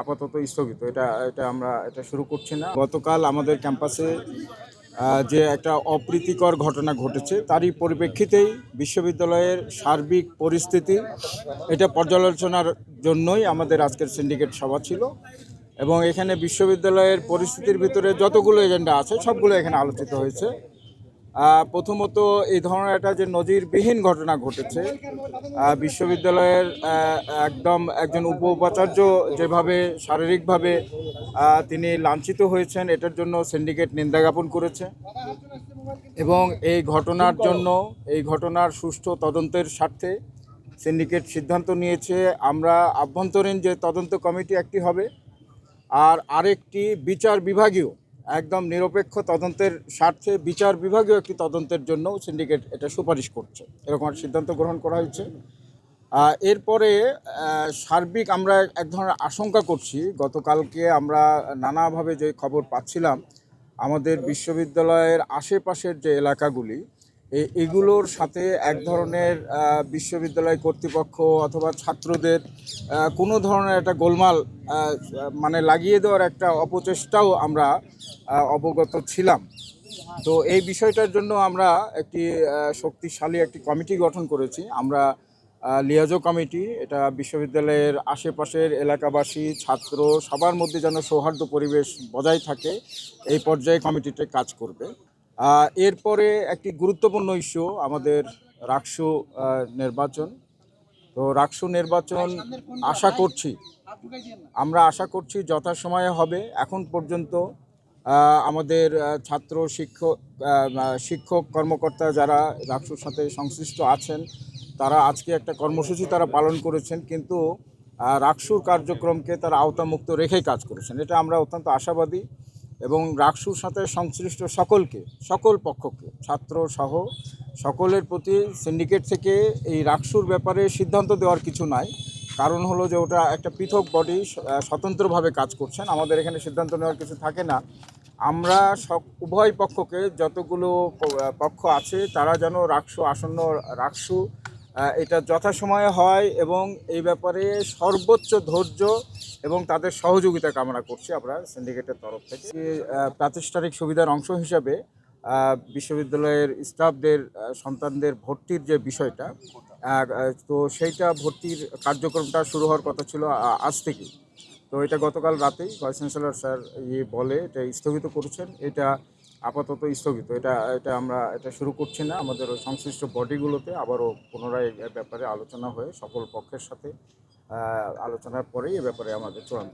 আপাতত স্থগিত। এটা এটা আমরা, এটা শুরু করছি না। গতকাল আমাদের ক্যাম্পাসে যে একটা অপ্রীতিকর ঘটনা ঘটেছে, তারই পরিপ্রেক্ষিতেই বিশ্ববিদ্যালয়ের সার্বিক পরিস্থিতি, এটা পর্যালোচনার জন্যই আমাদের আজকের সিন্ডিকেট সভা ছিল। এবং এখানে বিশ্ববিদ্যালয়ের পরিস্থিতির ভিতরে যতগুলো এজেন্ডা আছে, সবগুলো এখানে আলোচিত হয়েছে। প্রথমত এই ধরনের একটা যে নজিরবিহীন ঘটনা ঘটেছে বিশ্ববিদ্যালয়ের একদম একজন উপ উপাচার্য যেভাবে শারীরিকভাবে তিনি লাঞ্ছিত হয়েছেন, এটার জন্য সিন্ডিকেট নিন্দা জ্ঞাপন করেছে। এবং এই ঘটনার জন্য, এই ঘটনার সুষ্ঠু তদন্তের স্বার্থে সিন্ডিকেট সিদ্ধান্ত নিয়েছে, আমরা আভ্যন্তরীণ যে তদন্ত কমিটি একটি হবে, আর আরেকটি বিচার বিভাগীয় একদম নিরপেক্ষ তদন্তের স্বার্থে বিচার বিভাগীয় একটি তদন্তের জন্য সিন্ডিকেট এটা সুপারিশ করছে। এরকম একটা সিদ্ধান্ত গ্রহণ করা হয়েছে। এরপরে সার্বিক আমরা এক ধরনের আশঙ্কা করছি। গতকালকে আমরা নানাভাবে যে খবর পাচ্ছিলাম, আমাদের বিশ্ববিদ্যালয়ের আশেপাশের যে এলাকাগুলি এগুলোর সাথে এক ধরনের বিশ্ববিদ্যালয় কর্তৃপক্ষ অথবা ছাত্রদের কোনো ধরনের একটা গোলমাল মানে লাগিয়ে দেওয়ার একটা অপচেষ্টাও আমরা অবগত ছিলাম। তো এই বিষয়টার জন্য আমরা একটি শক্তিশালী একটি কমিটি গঠন করেছি। আমরা লিয়াজো কমিটি, এটা বিশ্ববিদ্যালয়ের আশেপাশের এলাকাবাসী, ছাত্র, সবার মধ্যে যেন সৌহার্দ্য পরিবেশ বজায় থাকে, এই পর্যায়ে কমিটিতে কাজ করবে। এরপরে একটি গুরুত্বপূর্ণ ইস্যু আমাদের রাকসু নির্বাচন। তো রাকসু নির্বাচন আশা করছি, আমরা আশা করছি যথাসময়ে হবে। এখন পর্যন্ত আমাদের ছাত্র, শিক্ষক শিক্ষক, কর্মকর্তা যারা রাকসুর সাথে সংশ্লিষ্ট আছেন, তারা আজকে একটা কর্মসূচি তারা পালন করেছেন, কিন্তু রাকসুর কার্যক্রমকে তারা আওতামুক্ত রেখেই কাজ করেছেন। এটা আমরা অত্যন্ত আশাবাদী। এবং রাকসুর সাথে সংশ্লিষ্ট সকলকে, সকল পক্ষকে, ছাত্র সহ সকলের প্রতি সিন্ডিকেট থেকে এই রাকসুর ব্যাপারে সিদ্ধান্ত দেওয়ার কিছু নাই। কারণ হলো যে ওটা একটা পৃথক বডি স্বতন্ত্রভাবে কাজ করছেন। আমাদের এখানে সিদ্ধান্ত নেওয়ার কিছু থাকে না। আমরা সব, উভয় পক্ষকে যতগুলো পক্ষ আছে, তারা যেন রাকসু আসন্ন রাকসু এটা যথাসময়ে হয় এবং এই ব্যাপারে সর্বোচ্চ ধৈর্য এবং তাদের সহযোগিতা কামনা করছি আমরা সিন্ডিকেটের তরফ থেকে। প্রাতিষ্ঠানিক সুবিধার অংশ হিসাবে বিশ্ববিদ্যালয়ের স্টাফদের সন্তানদের ভর্তির যে বিষয়টা তো সেইটা ভর্তির কার্যক্রমটা শুরু হওয়ার কথা ছিল আজ থেকেই। তো এটা গতকাল রাতেই ভাইস চ্যান্সেলর স্যার ইয়ে বলে, এটা স্থগিত করেছেন। এটা আপাতত স্থগিত এটা এটা আমরা, এটা শুরু করছি না আমাদের ওই সংশ্লিষ্ট বডিগুলোতে আবারও পুনরায় এ ব্যাপারে আলোচনা হয়ে সকল পক্ষের সাথে আলোচনার পরেই এ ব্যাপারে আমাদের চূড়ান্ত।